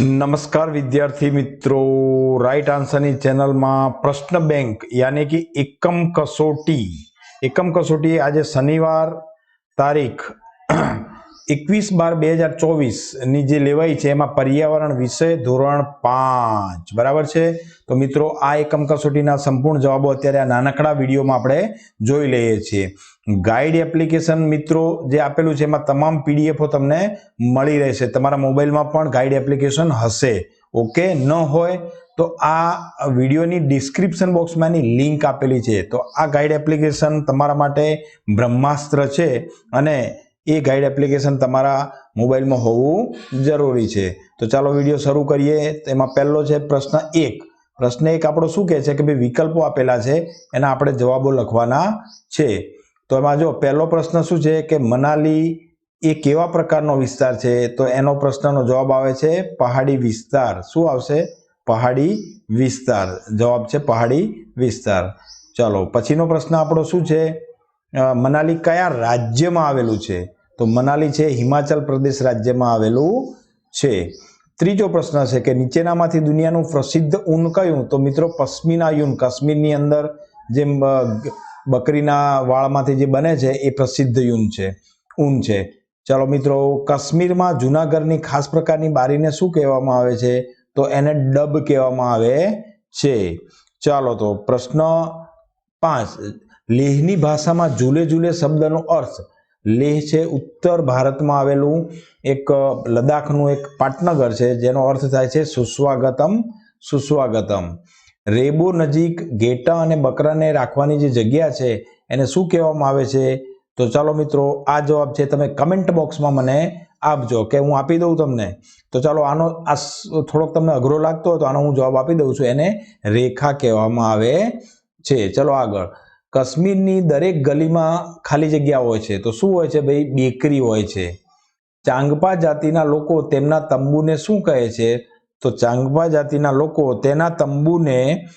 નમસ્કાર વિદ્યાર્થી મિત્રો. રાઈટ આન્સરની ચેનલમાં પ્રશ્ન બેંક, યાની કે એકમ કસોટી. એકમ કસોટી આજે શનિવાર તારીખ એકવીસ બાર બે હજાર ચોવીસની જે લેવાઈ છે, એમાં પર્યાવરણ વિષય ધોરણ પાંચ. બરાબર છે? તો મિત્રો, આ એકમ કસોટીના સંપૂર્ણ જવાબો અત્યારે આ નાનકડા વિડીયોમાં આપણે જોઈ લઈએ છીએ. ગાઈડ એપ્લિકેશન મિત્રો જે આપેલું છે, એમાં તમામ પીડીએફો તમને મળી રહેશે. તમારા મોબાઈલમાં પણ ગાઈડ એપ્લિકેશન હશે. ઓકે? ન હોય તો આ વિડીયોની ડિસ્ક્રિપ્શન બોક્સમાં એની લિંક આપેલી છે. તો આ ગાઈડ એપ્લિકેશન તમારા માટે બ્રહ્માસ્ત્ર છે અને એ ગાઈડ એપ્લિકેશન તમારા મોબાઈલમાં હોવું જરૂરી છે. તો ચાલો વીડિયો શરૂ કરીએ. એમાં પહેલો છે પ્રશ્ન એક. પ્રશ્ન એક આપણો શું કહે છે કે ભાઈ વિકલ્પો આપેલા છે, એના આપણે જવાબો લખવાના છે. તો એમાં જો પહેલો પ્રશ્ન શું છે કે મનાલી એ કેવા પ્રકારનો વિસ્તાર છે? તો એનો પ્રશ્નનો જવાબ આવે છે પહાડી વિસ્તાર. શું આવશે? પહાડી વિસ્તાર. જવાબ છે પહાડી વિસ્તાર. ચાલો, પછીનો પ્રશ્ન આપણો શું છે? મનાલી કયા રાજ્યમાં આવેલું છે? તો મનાલી છે, હિમાચલ પ્રદેશ રાજ્યમાં આવેલું છે. ત્રીજો પ્રશ્ન છે કે નીચેનામાંથી દુનિયાનું પ્રસિદ્ધ ઊન કયું? તો મિત્રો, પશ્મિના યુન કાશ્મીરની અંદર જે બકરીના વાળમાંથી જે બને છે, એ પ્રસિદ્ધ યુન છે, ઊન છે. ચાલો મિત્રો, કાશ્મીરમાં જૂનાગઢની ખાસ પ્રકારની બારીને શું કહેવામાં આવે છે? તો એને ડબ કહેવામાં આવે છે. ચાલો તો પ્રશ્ન પાંચ. લેહની ભાષામાં ઝૂલે ઝૂલે શબ્દનો અર્થ લેહ છે ઉત્તર ભારતમાં આવેલું એક લદ્દાખનું એક પાટનગર છે, જેનો અર્થ થાય છે સુસ્વાગતમ સુસ્વાગતમ. રેબો નજીક ઘેટા અને બકરાને રાખવાની જે જગ્યા છે, એને શું કહેવામાં આવે છે? તો ચાલો મિત્રો, આ જવાબ છે તમે કમેન્ટ બોક્સમાં મને આપજો, કે હું આપી દઉં તમને. તો ચાલો આનો, આ થોડોક તમને અઘરો લાગતો હોય તો આનો હું જવાબ આપી દઉં છું. એને રેખા કહેવામાં આવે છે. ચલો આગળ. કાશ્મીરની દરેક ગલીમાં ખાલી જગ્યા હોય છે. તો શું હોય છે ભાઈ? બેકરી હોય છે. ચાંગપા જાતિના લોકો તેમના તંબુને શું કહે છે? તો ચાંગપા જાતિના લોકો તેના તંબુને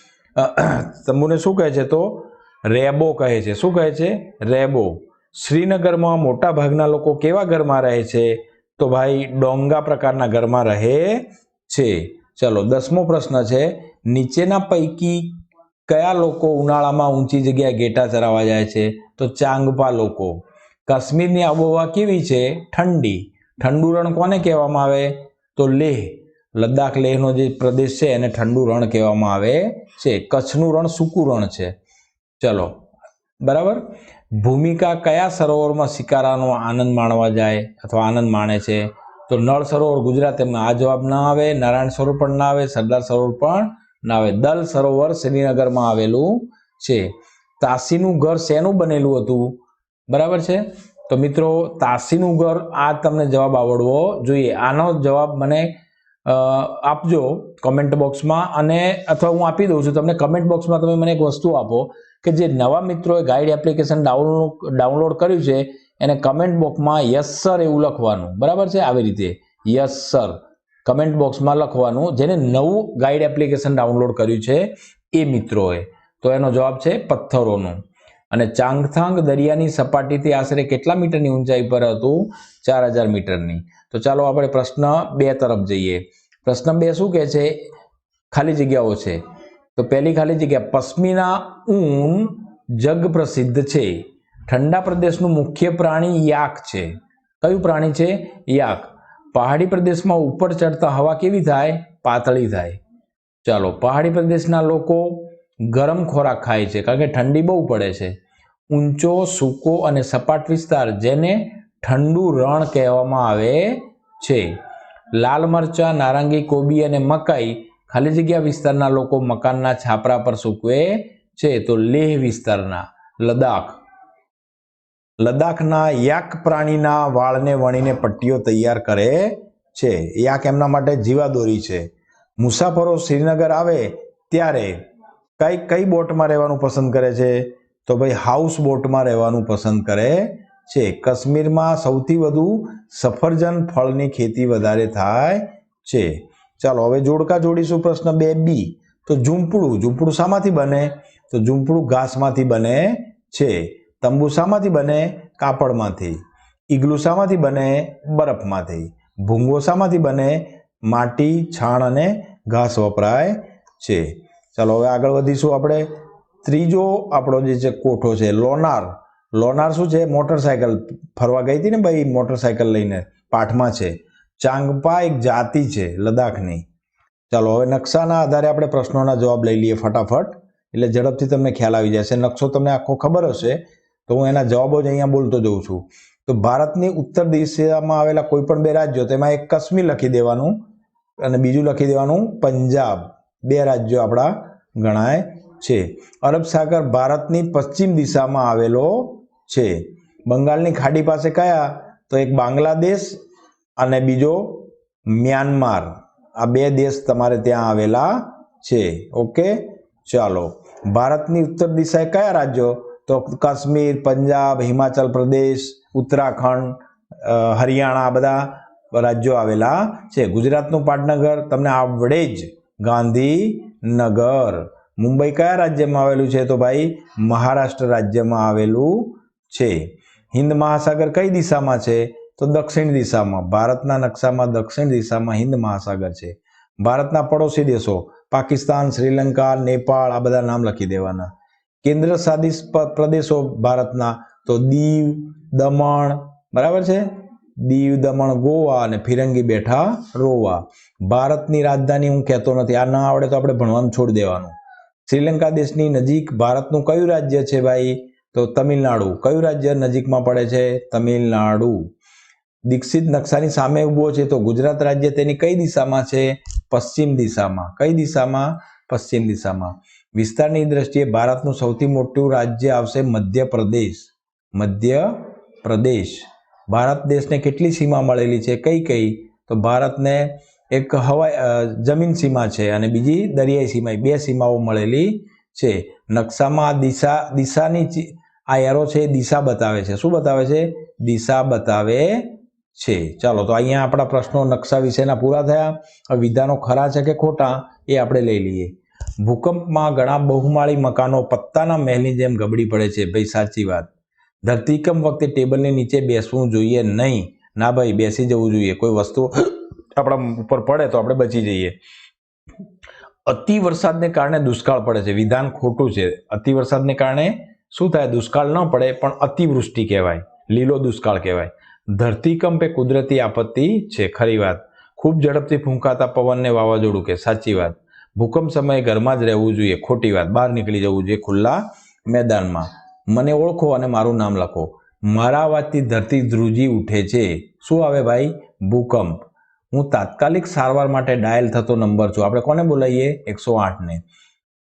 તંબુને શું કહે છે તો? રેબો કહે છે. શું કહે છે? રેબો. શ્રીનગરમાં મોટા ભાગના લોકો કેવા ઘરમાં રહે છે? તો ભાઈ ડોંગા પ્રકારના ઘરમાં રહે છે. ચલો, દસમો પ્રશ્ન છે. નીચેના પૈકી કયા લોકો ઉનાળામાં ઊંચી જગ્યાએ ઘેટા ચરાવવા જાય છે? તો ચાંગપા લોકો. કાશ્મીરની આબોહવા કેવી છે? ઠંડી. ઠંડુ રણ કોને કહેવામાં આવે? તો લેહ. લદ્દાખ લેહનો જે પ્રદેશ છે એને ઠંડુ રણ કહેવામાં આવે છે. કચ્છનું રણ સૂકું રણ છે. ચલો. બરાબર? ભૂમિકા કયા સરોવરમાં શિકારાનો આનંદ માણવા જાય અથવા આનંદ માણે છે? તો નળ સરોવર ગુજરાત એમાં આ જવાબ ના આવે, નારાયણ સરોવર પણ ના આવે, સરદાર સરોવર પણ આવે દલ સરોવર શ્રીનગરમાં આવેલું છે. તાસીનું ઘર શેનું બનેલું હતું? બરાબર છે? તો મિત્રો, તાસીનું ઘર આ તમને જવાબ આવડવો જોઈએ. આનો જવાબ મને આપજો કમેન્ટ બોક્સમાં અને અથવા હું આપી દઉં છું તમને કમેન્ટ બોક્સમાં તમે મને એક વસ્તુ આપો કે જે નવા મિત્રોએ ગાઈડ એપ્લિકેશન ડાઉનલોડ ડાઉનલોડ કર્યું છે, એને કમેન્ટ બોક્સમાં યસ સર એવું લખવાનું. બરાબર છે? આવી રીતે. Yes sir. કમેન્ટ બોક્સમાં લખવાનું. જેને નવું ગાઈડ એપ્લિકેશન ડાઉનલોડ કર્યું છે, એ મિત્રોએ. તો એનો જવાબ છે પથ્થરોનું. અને ચાંગથાંગ દરિયાની સપાટીથી આશરે કેટલા મીટરની ઊંચાઈ પર હતું? ચાર હજાર મીટરની. તો ચાલો આપણે પ્રશ્ન બે તરફ જઈએ. પ્રશ્ન બે શું કહે છે? ખાલી જગ્યાઓ છે. તો પહેલી ખાલી જગ્યા, પશ્મિના ઊન જગ પ્રસિદ્ધ છે. ઠંડા પ્રદેશનું મુખ્ય પ્રાણી યાક છે. કયું પ્રાણી છે? યાક. પહાડી પ્રદેશમાં ઉપર ચડતા હવા કેવી થાય? પાતળી થાય. ચાલો, પહાડી પ્રદેશના લોકો ગરમ ખોરાક ખાય છે, કારણ કે ઠંડી બહુ પડે છે. ઊંચો, સૂકો અને સપાટ વિસ્તાર જેને ઠંડુ રણ કહેવામાં આવે છે. લાલ મરચાં, નારંગી, કોબી અને મકાઈ ખાલી જગ્યા વિસ્તારના લોકો મકાનના છાપરા પર સૂકવે છે, તો લેહ વિસ્તારના, લદ્દાખ. લદ્દાખના યાક પ્રાણીના વાળને વણીને પટ્ટીઓ તૈયાર કરે છે. યાક એમના માટે જીવાદોરી છે. મુસાફરો શ્રીનગર આવે ત્યારે કઈ કઈ બોટમાં રહેવાનું પસંદ કરે છે? તો ભાઈ હાઉસ બોટમાં રહેવાનું પસંદ કરે છે. કાશ્મીરમાં સૌથી વધુ સફરજન ફળની ખેતી વધારે થાય છે. ચાલો, હવે જોડકા જોડીશું પ્રશ્ન બે બી. તો ઝૂંપડું ઝૂંપડું શામાંથી બને? તો ઝૂંપડું ઘાસમાંથી બને છે. તંબુ શામાંથી બને? કાપડમાંથી. ઈગલું શામાંથી બને? બરફમાંથી. ભૂંગો શામાંથી બને? માટી, છાણ અને ઘાસ વપરાય છે. ચાલો, હવે આગળ વધીશું આપણે. ત્રીજો આપણો જે છે કોઠો છે, લોનાર. લોનાર શું છે? મોટરસાયકલ. ફરવા ગઈ હતી ને ભાઈ, મોટરસાયકલ લઈને પાઠમાં છે. ચાંગપા એક જાતિ છે, લદ્દાખની. ચાલો, હવે નકશાના આધારે આપણે પ્રશ્નોના જવાબ લઈ લઈએ ફટાફટ. એટલે ઝડપથી તમને ખ્યાલ આવી જશે. નકશો તમને આખો ખબર હશે. તો હું એના જવાબો જ અહીંયા બોલતો જઉં છું. તો ભારતની ઉત્તર દિશામાં આવેલા કોઈ પણ બે રાજ્યો, તેમાં એક કાશ્મીર લખી દેવાનું અને બીજું લખી દેવાનું પંજાબ. બે રાજ્યો આપણા ગણાય છે. અરબ સાગર ભારતની પશ્ચિમ દિશામાં આવેલો છે. બંગાળની ખાડી પાસે કયા? તો એક બાંગ્લાદેશ અને બીજો મ્યાનમાર. આ બે દેશ તમારે ત્યાં આવેલા છે. ઓકે, ચાલો. ભારતની ઉત્તર દિશાએ કયા રાજ્યો? તો કાશ્મીર, પંજાબ, હિમાચલ પ્રદેશ, ઉત્તરાખંડ હરિયાણા બધા રાજ્યો આવેલા છે. ગુજરાતનું પાટનગર, તમને આવડે જ ગાંધીનગર. મુંબઈ કયા રાજ્યમાં આવેલું છે તો ભાઈ? મહારાષ્ટ્ર રાજ્યમાં આવેલું છે. હિન્દ મહાસાગર કઈ દિશામાં છે? તો દક્ષિણ દિશામાં. ભારતના નકશામાં દક્ષિણ દિશામાં હિન્દ મહાસાગર છે. ભારતના પડોશી દેશો, પાકિસ્તાન, શ્રીલંકા, નેપાળ આ બધા નામ લખી દેવાના. કેન્દ્ર શાસિત પ્રદેશો ભારતના, તો દીવ, દમણ, બરાબર છે? દીવ, દમણ, ગોવા અને ફિરંગી બેઠા રોવા. ભારતની રાજધાની હું કહેતો નથી. આ ના આવડે તો આપણે ભણવાનું છોડી દેવાનું. શ્રીલંકા દેશની નજીક ભારતનું કયું રાજ્ય છે ભાઈ? તો તમિલનાડુ. કયું રાજ્ય નજીકમાં પડે છે? તમિલનાડુ. દીક્ષિત નકશાની સામે ઊભો છે તો ગુજરાત રાજ્ય તેની કઈ દિશામાં છે? પશ્ચિમ દિશામાં. કઈ દિશામાં? પશ્ચિમ દિશામાં. વિસ્તારની દ્રષ્ટિએ ભારતનું સૌથી મોટું રાજ્ય આવશે મધ્યપ્રદેશ. મધ્ય પ્રદેશ ભારત દેશને કેટલી સીમા મળેલી છે? કઈ કઈ? તો ભારતને એક હવાઈ જમીન સીમા છે અને બીજી દરિયાઈ સીમા બે સીમાઓ મળેલી છે. નકશામાં દિશા, દિશાની આ એરો છે દિશા બતાવે છે. શું બતાવે છે? દિશા બતાવે છે. ચાલો, તો અહીંયા આપણા પ્રશ્નો નકશા વિશેના પૂરા થયા. વિધાનો ખરા છે કે ખોટા એ આપણે લઈ લઈએ. ભૂકંપમાં ઘણા બહુમાળી મકાનો પત્તાના મહેલની જેમ ગબડી પડે છે. ભાઈ, સાચી વાત. ધરતીકંપ વખતે ટેબલની નીચે બેસવું જોઈએ નહીં? ના ભાઈ, બેસી જવું જોઈએ. કોઈ વસ્તુ આપણા ઉપર પડે તો આપણે બચી જઈએ. અતિ વરસાદને કારણે દુષ્કાળ પડે છે. વિધાન ખોટું છે. અતિ વરસાદને કારણે શું થાય? દુષ્કાળ ન પડે, પણ અતિવૃષ્ટિ કહેવાય. લીલો દુષ્કાળ કહેવાય. ધરતીકંપ એ કુદરતી આપત્તિ છે? ખરી વાત. ખૂબ ઝડપથી ફૂંકાતા પવનને વાવાઝોડું કે સાચી વાત. ભૂકંપ સમયે ઘરમાં જ રહેવું જોઈએ. ખોટી વાત. બહાર નીકળી જવું જોઈએ ખુલ્લા મેદાનમાં. મને ઓળખો અને મારું નામ લખો. મારા અવાજથી ધરતી ધ્રુજી ઉઠે છે. શું આવે ભાઈ? ભૂકંપ. હું તાત્કાલિક સારવાર માટે ડાયલ થતો નંબર છું. આપણે કોને બોલાવીએ? એકસો આઠને.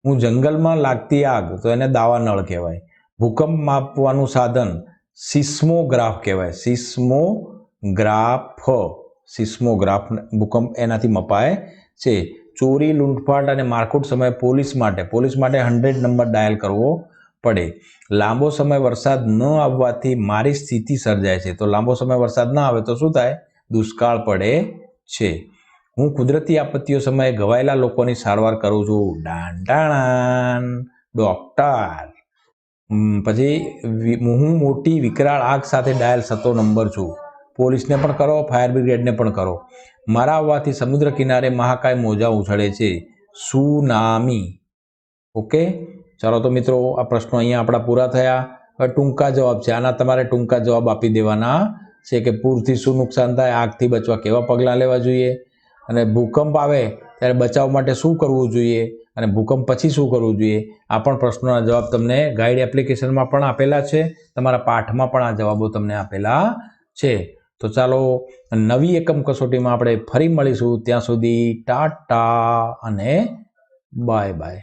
હું જંગલમાં લાગતી આગ, તો એને દાવા નળ કહેવાય. ભૂકંપ માપવાનું સાધન, સિસ્મોગ્રાફ કહેવાય. સિસ્મોગ્રાફ. સિસ્મોગ્રાફ ભૂકંપ એનાથી મપાય છે. ચોરી, લૂંટફાટ અને મારકુટ સમયે પોલીસ માટે પોલીસ માટે હંડ્રેડ નંબર ડાયલ કરવો પડે. લાંબો સમય વરસાદ ન આવવાથી મારી સ્થિતિ સર્જાય છે. તો લાંબો સમય વરસાદ ન આવે તો શું થાય? દુષ્કાળ પડે છે. હું કુદરતી આપત્તિઓ સમયે ઘવાયેલા લોકોની સારવાર કરું છું. ડાન, ડાણાન. ડોક્ટર. પછી હું મોટી વિકરાળ આગ સાથે ડાયલ થતો નંબર છું. પોલીસને પણ કરો, ફાયર બ્રિગેડને પણ કરો. મારા આવવાથી સમુદ્ર કિનારે મહાકાય મોજા ઉછળે છે. સુનામી. ઓકે? ચાલો તો મિત્રો, આ પ્રશ્નો અહીંયા આપણા પૂરા થયા. હવે ટૂંકા જવાબ છે. આના તમારે ટૂંકા જવાબ આપી દેવાના છે કે પૂરથી શું નુકસાન થાય, આગથી બચવા કેવા પગલાં લેવા જોઈએ. અને ભૂકંપ આવે ત્યારે બચાવ માટે શું કરવું જોઈએ અને ભૂકંપ પછી શું કરવું જોઈએ? આ પણ પ્રશ્નોના જવાબ તમને ગાઈડ એપ્લિકેશનમાં પણ આપેલા છે. તમારા પાઠમાં પણ આ જવાબો તમને આપેલા છે. તો ચાલો નવી એકમ કસોટીમાં આપણે ફરી મળીશું. ત્યાં સુધી ટાટા અને બાય બાય.